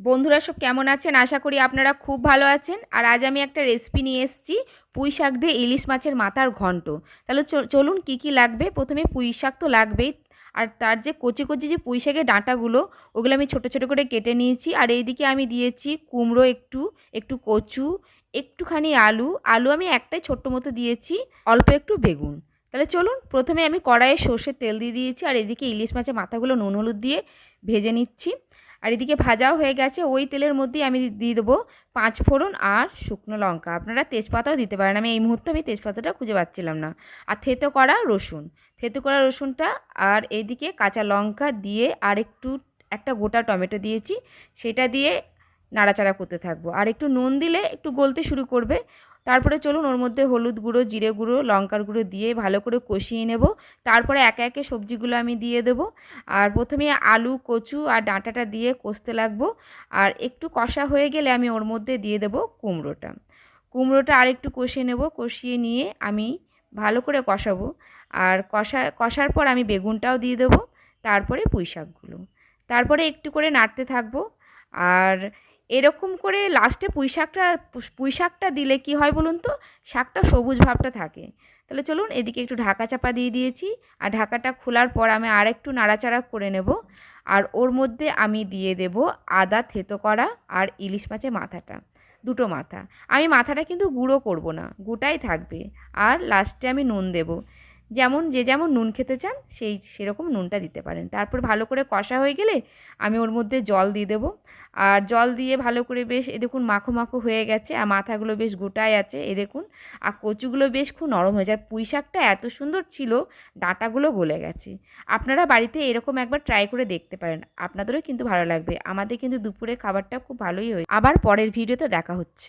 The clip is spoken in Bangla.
বন্ধুরা সব কেমন আছেন? আশা করি আপনারা খুব ভালো আছেন। আর আজ আমি একটা রেসিপি নিয়ে এসেছি, পুঁই শাক দিয়ে ইলিশ মাছের মাথার ঘন্ট। তাহলে চলুন কি কি লাগবে? প্রথমে পুঁই শাক তো লাগবেই। আর তার যে কচি কচি যে পুঁই শাকের ডাঁটাগুলো, ওগুলো আমি ছোটো ছোটো করে কেটে নিয়েছি। আর এইদিকে আমি দিয়েছি কুমড়ো একটু একটু কচু, একটুখানি আলু। আলু আমি একটাই ছোট্ট মতো দিয়েছি, অল্প একটু বেগুন। তাহলে চলুন, প্রথমে আমি কড়াইয়ে সর্ষের তেল দিয়ে দিয়েছি। আর এদিকে ইলিশ মাছের মাথাগুলো নুন হলুদ দিয়ে ভেজে নিচ্ছি। আর এদিকে ভাজাও হয়ে গেছে। ওই তেলের মধ্যেই আমি দিয়ে দেবো পাঁচ ফোড়ন আর শুকনো লঙ্কা। আপনারা তেজপাতাও দিতে পারেন। আমি এই মুহূর্তে আমি তেজপাতাটা খুঁজে পাচ্ছিলাম না। আর থেতো করা রসুন। থেতো করা রসুনটা আর এইদিকে কাঁচা লঙ্কা দিয়ে আর একটু, একটা গোটা টমেটো দিয়েছি। সেটা দিয়ে নাড়াচাড়া করতে থাকব। আর একটু নুন দিলে একটু গলতে শুরু করবে। তারপরে চলুন ওর মধ্যে হলুদ গুঁড়ো, জিরে গুঁড়ো, লঙ্কার গুঁড়ো দিয়ে ভালো করে কষিয়ে নেব। তারপরে একে একে সবজিগুলো আমি দিয়ে দেবো। আর প্রথমে আলু, কচু আর ডাঁটাটা দিয়ে কষতে লাগবো। আর একটু কষা হয়ে গেলে আমি ওর মধ্যে দিয়ে দেবো কুমড়োটা। কুমড়োটা আর একটু কষিয়ে নেব, কষিয়ে নিয়ে আমি ভালো করে কষাবো। আর কষা, কষার পর আমি বেগুনটাও দিয়ে দেবো, তারপরে পুঁই শাকগুলো তারপরে একটু করে নাড়তে থাকব। আর এরকম করে লাস্টে পুঁই শাকটা পুঁই শাকটা দিলে কি হয় বলুন তো? শাকটা সবুজ ভাবটা থাকে। তাহলে চলুন এদিকে একটু ঢাকা চাপা দিয়ে দিয়েছি। আর ঢাকাটা খোলার পর আমি আর একটু নাড়াচাড়া করে নেব। আর ওর মধ্যে আমি দিয়ে দেব আদা থেতো করা আর ইলিশ মাছের মাথাটা, দুটো মাথা। আমি মাথাটা কিন্তু গুঁড়ো করব না, গোটাই থাকবে। আর লাস্টে আমি নুন দেব। যেমন, যে যেমন নুন খেতে চান, সেই সেরকম নুনটা দিতে পারেন। তারপর ভালো করে কষা হয়ে গেলে আমি ওর মধ্যে জল দিয়ে দেবো। আর জল দিয়ে ভালো করে বেশ, এ দেখুন মাখো মাখো হয়ে গেছে আর মাথাগুলো বেশ গোটায় আছে, এ দেখুন। আর কচুগুলো বেশ খুব নরম হয়েছে আর পুঁই শাকটা এত সুন্দর ছিল, ডাঁটাগুলো গলে গেছে। আপনারা বাড়িতে এরকম একবার ট্রাই করে দেখতে পারেন। আপনাদেরও কিন্তু ভালো লাগবে। আমাদের কিন্তু দুপুরে খাবারটা খুব ভালোই হয়েছে। আবার পরের ভিডিওতে দেখা হচ্ছে।